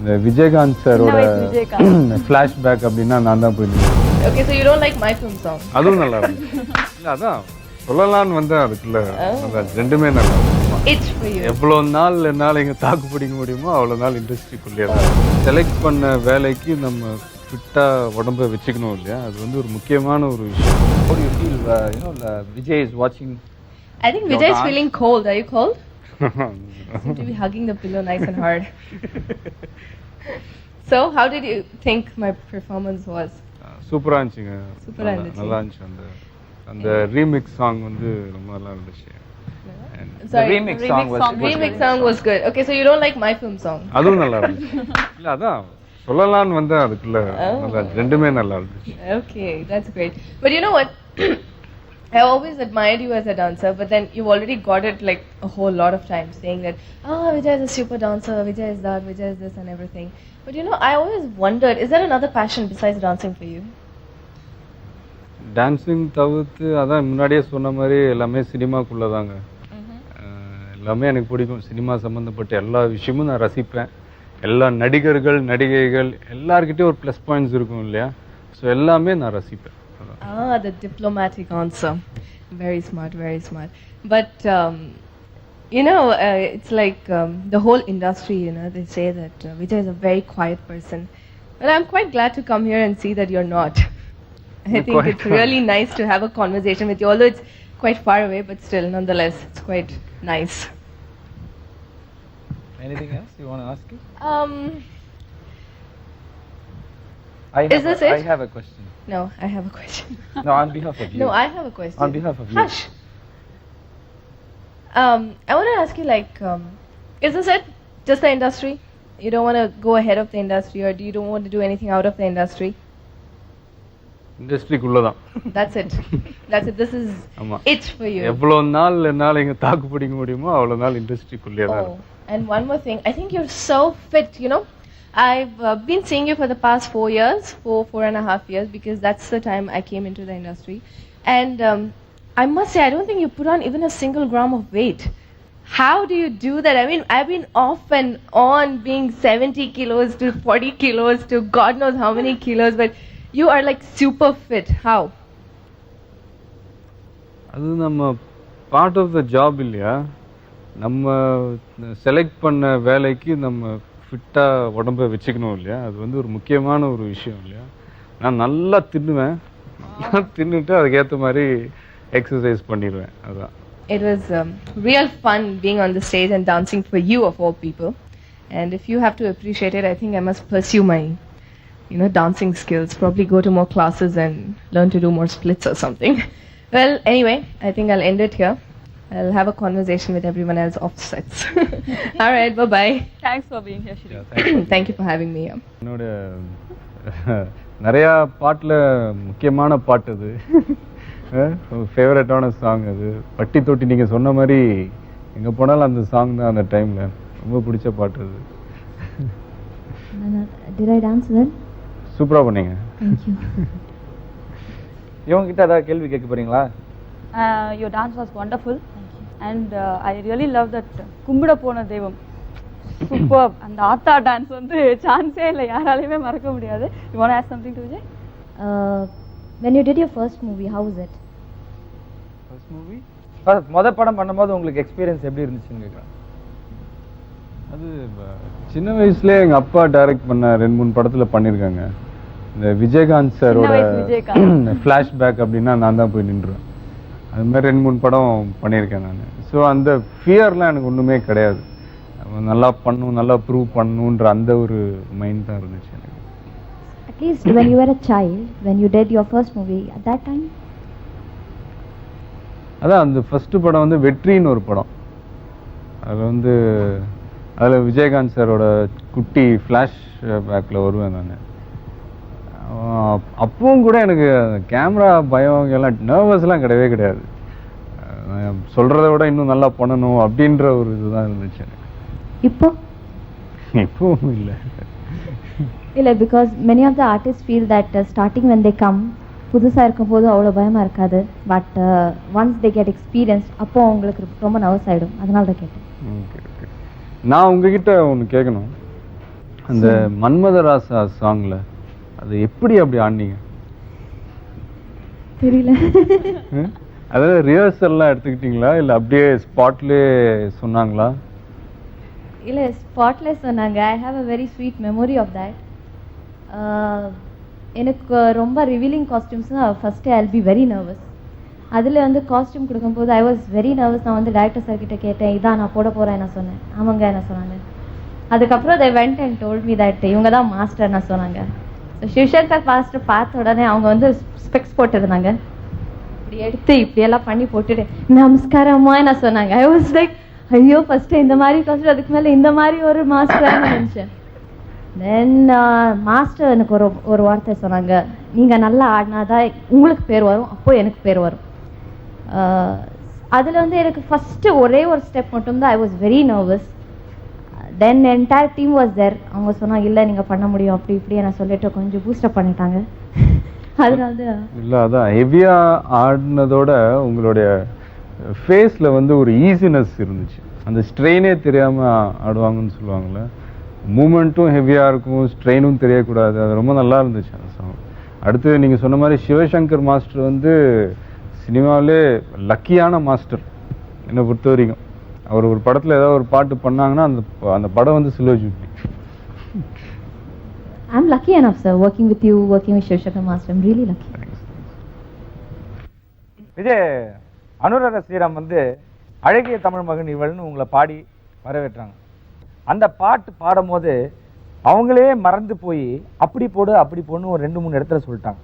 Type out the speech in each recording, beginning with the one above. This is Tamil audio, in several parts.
இந்த விஜயகாந்த் சாரோட. ஃப்ளாஷ்பேக் அப்படின்னா நான் தான் film song? அதுவும் நல்லா இல்லை அதான். சொல்லலாம்னு வந்தேன் அதுக்குள்ள. நல்லா ரெண்டுமே நல்லா. எவ்வளோ நாள் என்னால் இங்கே தாக்கு பிடிக்க முடியுமோ அவ்வளோ நாள் இண்டஸ்ட்ரிக்குள்ளேயே தான் செலக்ட் பண்ண வேலைக்கு நம்ம ஃபிட்டாக உடம்ப வச்சுக்கணும் இல்லையா? அது வந்து ஒரு முக்கியமான ஒரு விஷயம். Uh, Vijay is watching? I Seem to be hugging the pillow nice and hard. so, how did you think my performance was? சூப்பராக இருந்துச்சுங்க சூப்பரா நல்லா- இருந்துச்சு. நல்லா இருந்துச்சு அந்த அந்த ரீமிக்ஸ் சாங் வந்து ரொம்ப நல்லா இருந்துச்சு And Sorry, remix song was- was remix song was good. Okay, so you don't like my film song? அதுவும் நல்லா இருந்துச்சு இல்லை அதான் சொல்லலாம்னு வந்தேன் அதுக்குள்ள ரெண்டுமே நல்லா இருந்துச்சு Okay, that's great. But you know what? I always admired you as a dancer, but then you've already got it like a whole lot of times saying that, oh, Vijay is a super dancer, Vijay is that, Vijay is this, and everything. But you know, I always wondered, is there another passion besides dancing for you? Dancing தவிர்த்து அதான் முன்னாடியே சொன்ன மாதிரி எல்லாமே சினிமாக்குள்ளே தாங்க எல்லாமே எனக்கு பிடிக்கும் சினிமா சம்மந்தப்பட்ட எல்லா விஷயமும் நான் ரசிப்பேன் எல்லா நடிகர்கள் நடிகைகள் எல்லார்கிட்டயும் ஒரு ப்ளஸ் பாயிண்ட்ஸ் இருக்கும் இல்லையா ஸோ எல்லாமே நான் ரசிப்பேன். Ah, the diplomatic answer. Very smart, very smart. But um, you know, uh, it's like um, the whole industry. You know, they say that uh, Vijay is a very quiet person, but I'm quite glad to come here and see that you're not. I think it's really nice to have a conversation with you, although it's quite far away, but still, nonetheless, it's quite nice. Anything else you want to ask? You? Um, I Is have this a, I it? have a question. no, I have a question. No, on behalf of you. No, I have a question. On behalf of you. Hush. Um, I want to ask you, like, um, is this it? Just the industry? You don't want to go ahead of the industry, or do you don't want to do anything out of the industry? இண்டஸ்ட்ரிக்குள்ளே தான் That's it. That's it. This is ஆமாம் it for you. எவ்வளோ நாள் என்னால் இங்கே தாக்கு பிடிக்க முடியுமோ அவ்வளோ நாள் இண்டஸ்ட்ரிக்குள்ளேயே தான் Oh, and one more thing. I think you're so fit. You know, I've uh, been seeing you for the past four years, four four and a half years, because that's the time I came into the industry. And um, I must say, I don't think you put on even a single gram of weight. How do you do that? I mean, I've been off and on being 70 kilos to 40 kilos to God knows how many kilos, but you are like super fit. How? அது நம்ம பார்ட் ஆஃப் த ஜாப் இல்லையா நம்ம செலக்ட் பண்ண வேலைக்கு நம்ம ஃபிட்டாக உடம்ப வச்சுக்கணும் இல்லையா அது வந்து ஒரு முக்கியமான ஒரு விஷயம் இல்லையா நான் நல்லா தின்னுவேன் நல்லா தின்னுட்டு அதுக்கேற்ற மாதிரி எக்ஸசைஸ் பண்ணிடுவேன் அதான் It was um, real fun being on the stage and dancing for you of all people. And if you have to appreciate it, I think I must pursue my, you know, dancing skills. Probably go to more classes and learn to do more splits or something. well, anyway, I think I'll end it here. I'll have a conversation with everyone else off sets. all right, bye bye. Thanks for being here Shiri Thank you for having me here. என்னோட நிறையா பாட்டில் முக்கியமான பாட்டு அது ஃபேவரட்டான சாங் அது பட்டி தொட்டி நீங்கள் சொன்ன மாதிரி எங்கே போனாலும் அந்த சாங் தான் அந்த டைமில் ரொம்ப பிடிச்ச பாட்டு அது Did I dance well? சூப்பராக பண்ணீங்க Thank you. இவங்க கிட்ட ஏதாவது கேள்வி கேட்க போறீங்களா your dance was wonderful and I really love that கும்பிட போன தெய்வம். சூப்பர் அந்த ஆத்தா டான்ஸ் வந்து சான்ஸே இல்லை. யாராலையுமே மறக்க முடியாது. You want as something to Vijay when you did your first movie, how was it? First movie முத படம் பண்ணும்போது உங்களுக்கு எக்ஸ்பீரியன்ஸ் எப்படி இருந்துச்சுன்னு கேட்குறேன். அது சின்ன வயசுலேயே எங்கள் அப்பா டைரக்ட் பண்ண ரெண்டு மூணு படத்தில் பண்ணியிருக்காங்க இந்த விஜயகாந்த் சாரோட. ஃப்ளாஷ்பேக் அப்படின்னா நான் தான் போய் நின்றுவேன். அது மாதிரி ரெண்டு மூணு படம் பண்ணியிருக்கேன் நான். ஸோ அந்த ஃபியர்லாம் எனக்கு ஒன்றுமே கிடையாது. நல்லா பண்ணணும் நல்லா ப்ரூவ் பண்ணணுன்ற அந்த ஒரு மைண்ட் தான் இருந்துச்சு எனக்கு. Least when you were a child, when you did your first movie, at that time, அதான் அந்த ஃபஸ்ட்டு படம் வந்து வெற்றின்னு ஒரு படம். அதில் வந்து அதில் விஜயகாந்த் சாரோட குட்டி ஃப்ளாஷ் பேக்கில் வருவேன் நான். அப்பவும் கூட எனக்கு கேமரா பயம் எல்லாம் நர்வஸ்லாம் கிடையவே கிடையாது. அஹ் சொல்றதை விட இன்னும் நல்லா பண்ணணும் அப்படின்ற ஒரு இதுதான் இருந்துச்சு இப்போ? இப்பவும் இல்லை. இல்லை because many of the artist feel that starting when they come புதுசாக இருக்கும் போது அவ்வளோ பயமாக இருக்காது but once they get experience அப்போ அவங்களுக்கு ரொம்ப நர்வஸ் ஆகிடும் அதனால தான் கேட்டேன். ஓகே ஓகே நான் உங்ககிட்ட ஒன்று கேட்கணும் அந்த மன்மதராசா சாங்ல அது எப்படி அப்படி ஆடினீங்க? தெரியல. ம்? அதாவது ரிஹர்சல்லாம் எடுத்துக்கிட்டீங்களா? இல்ல அப்படியே ஸ்பாட்லயே சொன்னாங்களா? இல்லை ஸ்பாட்லெஸ் சொன்னாங்க. I have a very sweet memory of that எனக்கு ரொம்ப revealing costumes first I be very nervous அதில் வந்து காஸ்டியூம் கொடுக்கும்போது ஐ வாஸ் வெரி நர்வஸ் நான் வந்து டேரக்டர் சார் கிட்ட கேட்டேன் இதான் நான் போட போகிறேன் என்ன சொன்னேன். ஆமாங்க என்ன சொன்னாங்க. அதுக்கப்புறம் they went and told me that இவங்க தான் மாஸ்டர் நான் சொன்னாங்க. சிவசங்கர் மாஸ்டர் பார்த்த உடனே அவங்க வந்து ஸ்பெக்ஸ் போட்டிருந்தாங்க. இப்படி எடுத்து இப்படியெல்லாம் பண்ணி போட்டுட்டு நமஸ்காரம்மா என்ன சொன்னாங்க. ஐ வாஸ் லைக் ஐயோ ஃபர்ஸ்ட் இந்த மாதிரி காஸ்ட் அதுக்கு மேல இந்த மாதிரி ஒரு மாஸ்டர் நினைச்சேன். தென் மாஸ்டர் uh, எனக்கு ஒரு ஒரு வார்த்தை சொன்னாங்க. நீங்க நல்லா ஆடினாதான் உங்களுக்கு பேர் வரும் அப்போ எனக்கு பேர் வரும். அதில் அதுல வந்து எனக்கு ஃபர்ஸ்ட் ஒரே ஒரு ஸ்டெப் மட்டும்தான் I was very nervous then entire team was there அவங்க சொன்னாங்க இல்லை நீங்க பண்ண முடியும். அப்படி இப்படி நான் சொல்லிட்டு கொஞ்சம் பூஸ்டப் பண்ணிட்டாங்க. அதனால இல்லை இல்ல அதான் ஹெவியா ஆடினதோட உங்களுடைய ஃபேஸ்ல வந்து ஒரு ஈஸினஸ் இருந்துச்சு. அந்த ஸ்ட்ரெயினே தெரியாம ஆடுவாங்கன்னு சொல்லுவாங்கல்ல. மூமெண்ட்டும் ஹெவியா இருக்கும் ஸ்ட்ரெயினும் தெரியக்கூடாது. அது ரொம்ப நல்லா இருந்துச்சு அந்த சாங் அடுத்து நீங்க சொன்ன மாதிரி சிவசங்கர் மாஸ்டர் வந்து சினிமாவிலே லக்கியான மாஸ்டர் என்னை பொறுத்த வரைக்கும் அவர் ஒரு படத்துல ஏதாவது ஒரு பாட்டு பண்ணாங்கன்னா அந்த அந்த படம் வந்து silver jubilee I'm lucky enough, sir, working with you, working with Shivshakar Master. I'm really lucky. Vijay Anuradha Sriram வந்து அழகிய தமிழ் மகன் இவள்னு உங்களை பாடி வரவேற்றாங்க அந்த பாட்டு பாடும்போது அவங்களே மறந்து போய் அப்படி போடு அப்படி போடுன்னு ஒரு ரெண்டு மூணு இடத்துல சொல்லிட்டாங்க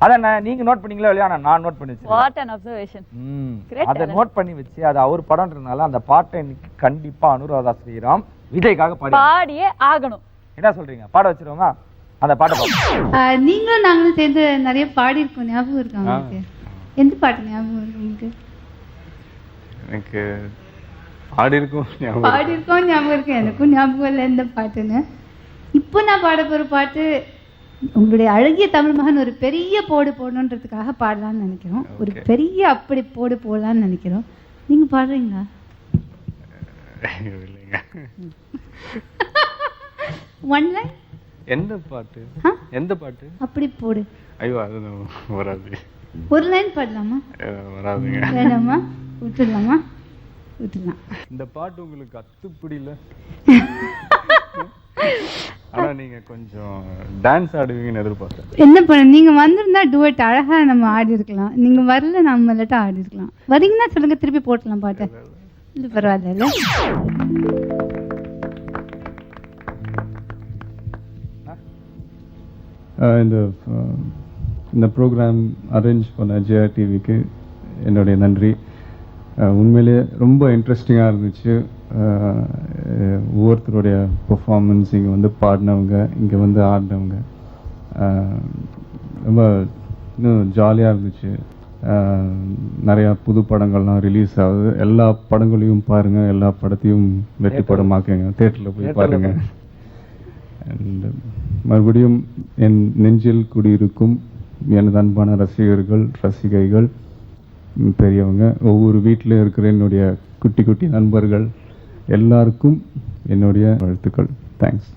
அதை நான் நீங்க நோட் பண்ணீங்களா இல்லையா? நான் நோட் பண்ணி வச்சிருக்கேன். What an observation hmm. Great அதை. நோட் பண்ணி வச்சு அது அவர் படம்ன்றதுனால அந்த பாட்டை இன்னைக்கு கண்டிப்பா அனுராதா ஸ்ரீராம் விஜய்க்காக பாடி பாடியே ஆகணும். என்ன சொல்றீங்க? பாட வச்சிருவோமா? அந்த பாட்டை நீங்களும் நாங்களும் சேர்ந்து நிறைய பாடியிருக்கோம். ஞாபகம் இருக்கா உங்களுக்கு? எந்த பாட்டு ஞாபகம் இருக்கு உங்களுக்கு? எனக்கு ஆடி இருக்கும் ஞாபகம் இருக்கு. பாடியிருக்கோம் ஞாபகம் இருக்கு. எனக்கும் ஞாபகம் இல்லை எந்த பாட்டுன்னு. இப்போ நான் பாட போகிற பாட்டு உங்களுடைய அழகிய தமிழ் மகன் ஒரு பெரிய போடு போடணுன்றதுக்காக பாடலாம்னு நினைக்கிறோம். ஒரு. பெரிய அப்படி போடு போடலாம்னு நினைக்கிறோம். நீங்க பாடுறீங்களா? ஒன் லைன் எந்த பாட்டு? எந்த பாட்டு? அப்படி போடு. ஐயோ அது வராது. ஒரு லைன் பாடலாமா? அஹ் வராதுங்க. வேணாமா விட்டுடலாமா? விட்டுடலாம். இந்த பாட்டு உங்களுக்கு அத்துப்பிடியில. ஆனா நீங்க கொஞ்சம் டான்ஸ் ஆடுவீங்கன்னு எதிர்பார்த்தேன். என்ன பண்ண நீங்க வந்திருந்தா டுவெட் அழகா நம்ம ஆடி இருக்கலாம் நீங்க வரல நம்ம இல்லாட்டா ஆடி இருக்கலாம் வரீங்கன்னா சொல்லுங்க திருப்பி போட்டலாம் பாட்டை இல்ல பரவாயில்ல இல்ல. அஹ் இந்த அஹ், இந்த ப்ரோக்ராம் அரேஞ்ச் பண்ண ஜெயா டிவிக்கு என்னுடைய நன்றி. அஹ், உண்மையிலேயே ரொம்ப இன்ட்ரெஸ்டிங்காக இருந்துச்சு. அஹ், ஒவ்வொருத்தருடைய பெர்ஃபார்மன்ஸ் இங்கே வந்து பாடினவங்க இங்கே வந்து ஆடினவங்க. ரொம்ப இன்னும் ஜாலியாக இருந்துச்சு. நிறையா புது படங்கள்லாம் ரிலீஸ் ஆகுது. எல்லா படங்களையும் பாருங்கள் எல்லா படத்தையும் வெற்றி படமாக்குங்க. தேட்டரில் போய் பாருங்கள் அண்ட் மறுபடியும் என் நெஞ்சில் குடியிருக்கும் எனது அன்பான ரசிகர்கள் ரசிகைகள் பெரியவங்க ஒவ்வொரு வீட்டிலும் இருக்கிற என்னுடைய குட்டி குட்டி நண்பர்கள் எல்லாருக்கும் என்னுடைய வாழ்த்துக்கள். தேங்க்ஸ்